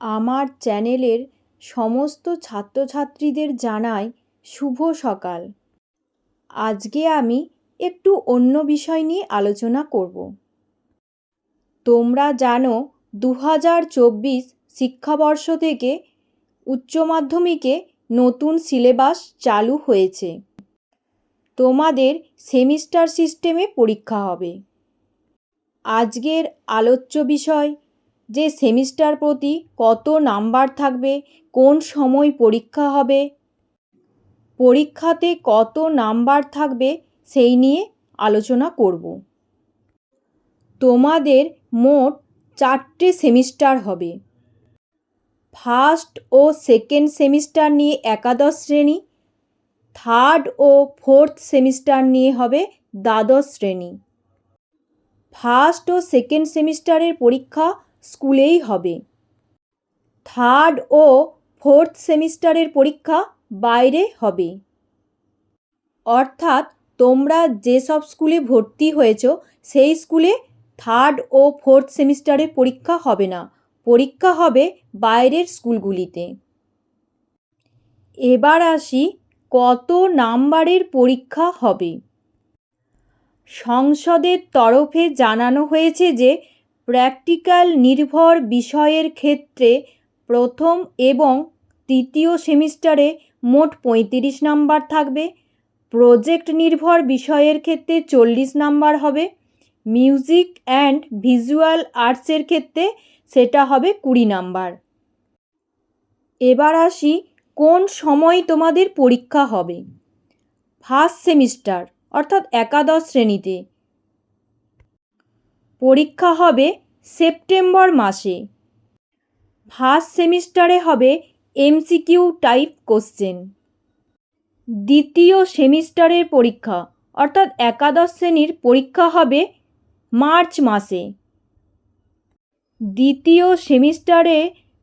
আমার চ্যানেলের সমস্ত ছাত্রছাত্রীদের জানাই শুভ সকাল। আজকে আমি একটু অন্য বিষয় নিয়ে আলোচনা করব। তোমরা জানো দু হাজার চব্বিশ শিক্ষাবর্ষ থেকে উচ্চ মাধ্যমিকে নতুন সিলেবাস চালু হয়েছে। তোমাদের সেমিস্টার সিস্টেমে পরীক্ষা হবে। আজকের আলোচ্য বিষয় যে সেমিস্টার প্রতি কত নাম্বার থাকবে, কোন সময় পরীক্ষা হবে, পরীক্ষাতে কত নাম্বার থাকবে সেই নিয়ে আলোচনা করব। তোমাদের মোট চারটে সেমিস্টার হবে। ফার্স্ট ও সেকেন্ড সেমিস্টার নিয়ে একাদশ শ্রেণি, থার্ড ও ফোর্থ সেমিস্টার নিয়ে হবে দ্বাদশ শ্রেণি। ফার্স্ট ও সেকেন্ড সেমিস্টারের পরীক্ষা স্কুলেই হবে। থার্ড ও ফোর্থ সেমিস্টারের পরীক্ষা বাইরে হবে। অর্থাৎ তোমরা যেসব স্কুলে ভর্তি হয়েছ, সেই স্কুলে থার্ড ও ফোর্থ সেমিস্টারের পরীক্ষা হবে না। পরীক্ষা হবে বাইরের স্কুলগুলিতে। এবার আসি কত নাম্বারের পরীক্ষা হবে। সংসদের তরফে জানানো হয়েছে যে প্র্যাকটিক্যাল নির্ভর বিষয়ের ক্ষেত্রে প্রথম এবং তৃতীয় সেমিস্টারে মোট পঁয়ত্রিশ নাম্বার থাকবে। প্রজেক্ট নির্ভর বিষয়ের ক্ষেত্রে চল্লিশ নাম্বার হবে। মিউজিক অ্যান্ড ভিজুয়াল আর্টসের ক্ষেত্রে সেটা হবে কুড়ি নাম্বার। এবার আসি, কোন সময় তোমাদের পরীক্ষা হবে? ফার্স্ট সেমিস্টার, অর্থাৎ একাদশ শ্রেণীতে। পরীক্ষা হবে সেপ্টেম্বর মাসে। ফার্স্ট সেমিস্টারে হবে এমসিকিউ টাইপ কোশ্চেন। দ্বিতীয় সেমিস্টারের পরীক্ষা, অর্থাৎ একাদশ শ্রেণির পরীক্ষা হবে মার্চ মাসে। দ্বিতীয় সেমিস্টারে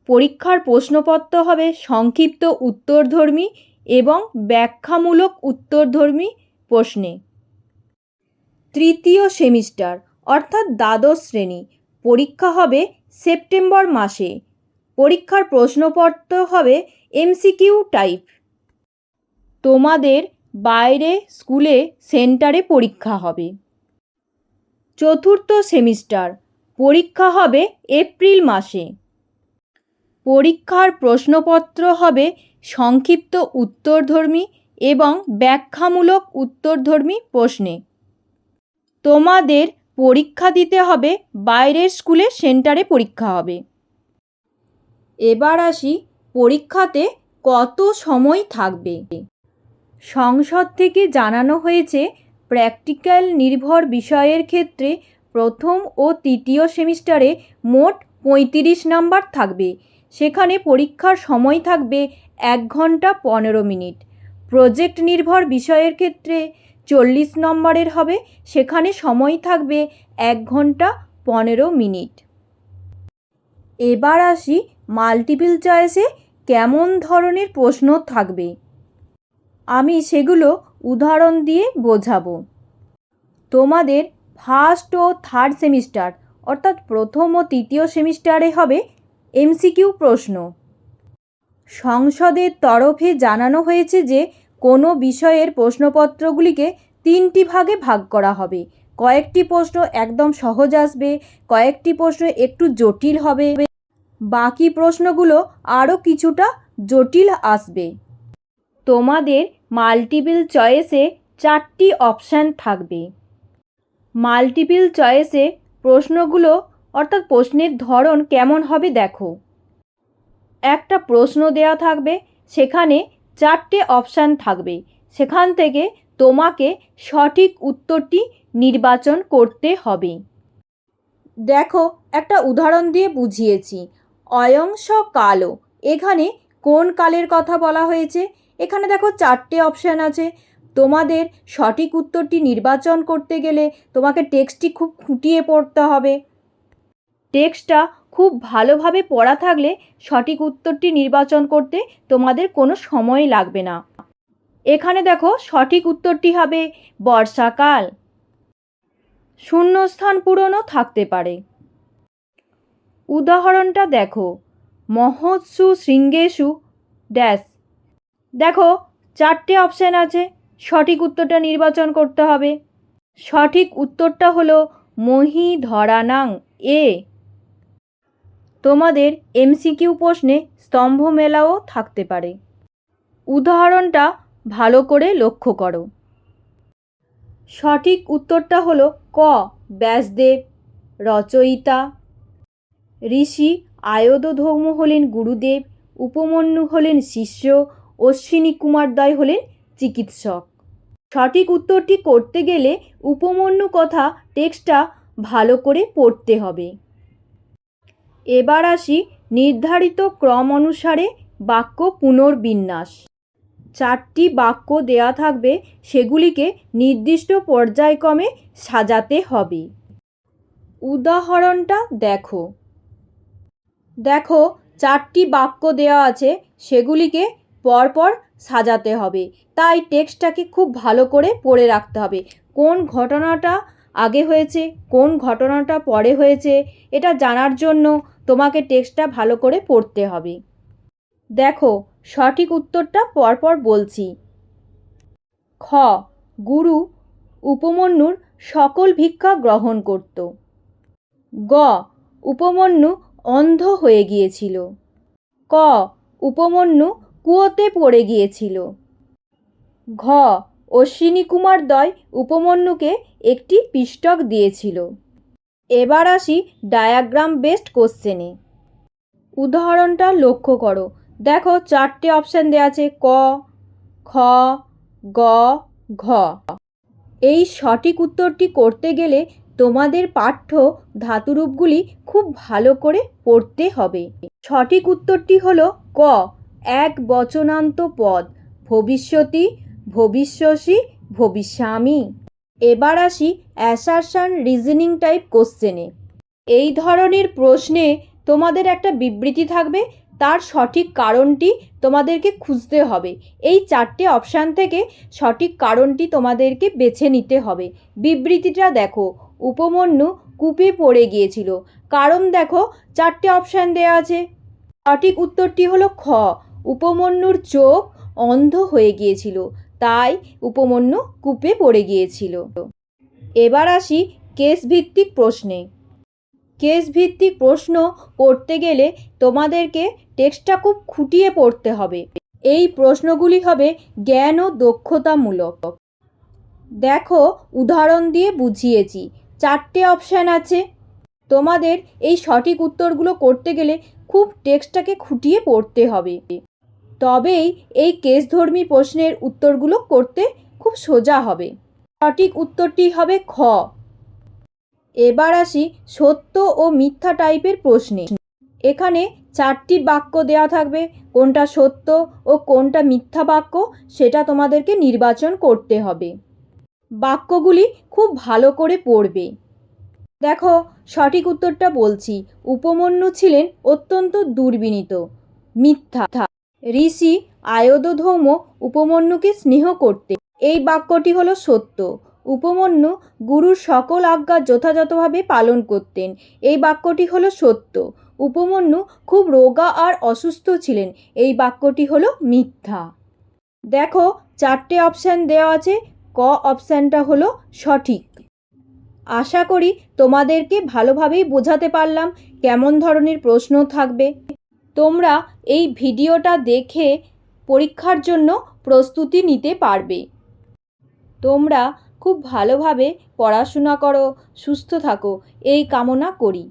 পরীক্ষার প্রশ্নপত্র হবে সংক্ষিপ্ত উত্তরধর্মী এবং ব্যাখ্যামূলক উত্তরধর্মী প্রশ্নে। তৃতীয় সেমিস্টার অর্থাৎ দ্বাদশ শ্রেণি। পরীক্ষা হবে সেপ্টেম্বর মাসে। পরীক্ষার প্রশ্নপত্র হবে এমসিকিউ টাইপ। তোমাদের বাইরে স্কুলে সেন্টারে পরীক্ষা হবে। চতুর্থ সেমিস্টার। পরীক্ষা হবে এপ্রিল মাসে। পরীক্ষার প্রশ্নপত্র হবে সংক্ষিপ্ত উত্তরধর্মী এবং ব্যাখ্যামূলক উত্তরধর্মী প্রশ্নে। তোমাদের পরীক্ষা দিতে হবে, বাইরের স্কুলে সেন্টারে পরীক্ষা হবে। এবার আসি পরীক্ষাতে কত সময় থাকবে। সংসদ থেকে জানানো হয়েছে, প্র্যাকটিক্যাল নির্ভর বিষয়ের ক্ষেত্রে প্রথম ও তৃতীয় সেমিস্টারে মোট পঁয়ত্রিশ নাম্বার থাকবে। সেখানে পরীক্ষার সময় থাকবে এক ঘণ্টা পনেরো মিনিট। প্রজেক্ট নির্ভর বিষয়ের ক্ষেত্রে চল্লিশ নম্বরের হবে। সেখানে সময় থাকবে এক ঘণ্টা পনেরো মিনিট। এবার আসি মাল্টিপল চয়েসে কেমন ধরনের প্রশ্ন থাকবে। আমি সেগুলো উদাহরণ দিয়ে বোঝাবো। তোমাদের ফার্স্ট ও থার্ড সেমিস্টার অর্থাৎ প্রথম ও তৃতীয় সেমিস্টারে হবে এমসিকিউ প্রশ্ন। সংসদের তরফে জানানো হয়েছে যে কোনো বিষয়ের প্রশ্নপত্রগুলিকে তিনটি ভাগে ভাগ করা হবে। কয়েকটি প্রশ্ন একদম সহজ আসবে, কয়েকটি প্রশ্ন একটু জটিল হবে। বাকি প্রশ্নগুলো আরও কিছুটা জটিল আসবে। তোমাদের মাল্টিপল চয়েসে চারটি অপশান থাকবে। মাল্টিপল চয়েসে প্রশ্নগুলো, অর্থাৎ প্রশ্নের ধরন কেমন হবে দেখো। একটা প্রশ্ন দেওয়া থাকবে, সেখানে চারটে অপশান থাকবে। সেখান থেকে তোমাকে সঠিক উত্তরটি নির্বাচন করতে হবে। দেখো, একটা উদাহরণ দিয়ে বুঝিয়েছি। অয়ংশ কালো। এখানে কোন কালের কথা বলা হয়েছে? এখানে দেখো চারটে অপশান আছে। তোমাদের সঠিক উত্তরটি নির্বাচন করতে গেলে তোমাকে টেক্সটটি খুব খুঁটিয়ে পড়তে হবে। টেক্সটটা খুব ভালোভাবে পড়া থাকলে সঠিক উত্তরটি নির্বাচন করতে তোমাদের কোনো সময় লাগবে না। এখানে দেখো সঠিক উত্তরটি হবে বর্ষাকাল। শূন্যস্থান পূরণও থাকতে পারে। উদাহরণটা দেখো, মহৎসু শৃঙ্গেশু ড্যাশ। দেখো চারটে অপশান আছে, সঠিক উত্তরটা নির্বাচন করতে হবে। সঠিক উত্তরটা হলো মহি ধরানাং এ। তোমাদের এমসিকিউ প্রশ্নে স্তম্ভ মেলাও থাকতে পারে। উদাহরণটা ভালো করে লক্ষ্য করো। সঠিক উত্তরটা হলো ক, ব্যাসদেব, রচয়িতা, ঋষি আয়তধৌম হলেন গুরুদেব, উপমন্যু হলেন শিষ্য, অশ্বিনী কুমার দয় হলেন চিকিৎসক। সঠিক উত্তরটি করতে গেলে উপমন্যু কথা টেক্সটটা ভালো করে পড়তে হবে। এবার আসি নির্ধারিত ক্রম অনুসারে বাক্য পুনর্বিন্যাস। চারটি বাক্য দেয়া থাকবে, সেগুলিকে নির্দিষ্ট পর্যায়ক্রমে সাজাতে হবে। উদাহরণটা দেখো। দেখো, চারটি বাক্য দেওয়া আছে, সেগুলিকে পরপর সাজাতে হবে। তাই টেক্সটটাকে খুব ভালো করে পড়ে রাখতে হবে। কোন ঘটনাটা আগে হয়েছে, কোন ঘটনাটা পরে হয়েছে, এটা জানার জন্য তোমাকে টেক্সটটা ভালো করে পড়তে হবে। দেখো, সঠিক উত্তরটা পরপর বলছি। খ, গুরু উপমন্যুর সকল ভিক্ষা গ্রহণ করত। গ, উপমন্যু অন্ধ হয়ে গিয়েছিল। ক, উপমন্যু কুয়োতে পড়ে গিয়েছিল। ঘ অশ্বিনী কুমার দয় উপমন্যুকে একটি পিষ্টক দিয়েছিল। এবার আসি ডায়াগ্রাম বেসড কোশ্চেনে। উদাহরণটা লক্ষ্য করো। দেখো চারটে অপশান দেওয়া আছে, ক, খ, গ, ঘ। এই সঠিক উত্তরটি করতে গেলে তোমাদের পাঠ্য ধাতুরূপগুলি খুব ভালো করে পড়তে হবে। সঠিক উত্তরটি হলো ক, এক বচনান্ত পদ। ভবিষ্যতি ভবিষ্যসি, ভবিষ্যামি। এবার আসি অ্যাসারশান রিজনিং টাইপ কোশ্চেনে। এই ধরনের প্রশ্নে তোমাদের একটা বিবৃতি থাকবে, তার সঠিক কারণটি তোমাদেরকে খুঁজতে হবে। এই চারটে অপশান থেকে সঠিক কারণটি তোমাদেরকে বেছে নিতে হবে। বিবৃতিটা দেখো, উপমন্যু কূপে পড়ে গিয়েছিল। কারণ দেখো, চারটে অপশান দেওয়া আছে। সঠিক উত্তরটি হলো খ, উপমন্যুর চোখ অন্ধ হয়ে গিয়েছিল। তাই উপমন্যু কূপে পড়ে গিয়েছিল। এবার আসি কেস ভিত্তিক প্রশ্নে। কেস ভিত্তিক প্রশ্ন করতে গেলে তোমাদেরকে টেক্সটটা খুব খুঁটিয়ে পড়তে হবে। এই প্রশ্নগুলি হবে জ্ঞান ও দক্ষতামূলক। দেখো, উদাহরণ দিয়ে বুঝিয়েছি। চারটে অপশান আছে। তোমাদের এই সঠিক উত্তরগুলো করতে গেলে খুব টেক্সটটাকে খুঁটিয়ে পড়তে হবে। তবেই এই কেসধর্মী প্রশ্নের উত্তরগুলো করতে খুব সোজা হবে। সঠিক উত্তরটি হবে খ। এবার আসি সত্য ও মিথ্যা টাইপের প্রশ্নে। এখানে চারটি বাক্য দেওয়া থাকবে, কোনটা সত্য ও কোনটা মিথ্যা বাক্য সেটা তোমাদেরকে নির্বাচন করতে হবে। বাক্যগুলি খুব ভালো করে পড়বে। দেখো, সঠিক উত্তরটা বলছি। উপমন্যু ছিলেন অত্যন্ত দুর্বিনীত, মিথ্যা। ঋষি আয়তধৌম উপমন্যুকে স্নেহ করতে। এই বাক্যটি হলো সত্য। উপমন্যু গুরুর সকল আজ্ঞা যথাযথভাবে পালন করতেন। এই বাক্যটি হলো সত্য। উপমন্যু খুব রোগা আর অসুস্থ ছিলেন। এই বাক্যটি হলো মিথ্যা। দেখো, চারটে অপশান দেওয়া আছে। ক অপশানটা হলো সঠিক। আশা করি তোমাদেরকে ভালোভাবেই বোঝাতে পারলাম। কেমন ধরনের প্রশ্ন থাকবে? তোমরা এই ভিডিওটা দেখে পরীক্ষার জন্য প্রস্তুতি নিতে পারবে। তোমরা খুব ভালোভাবে পড়াশোনা করো, সুস্থ থাকো, এই কামনা করি।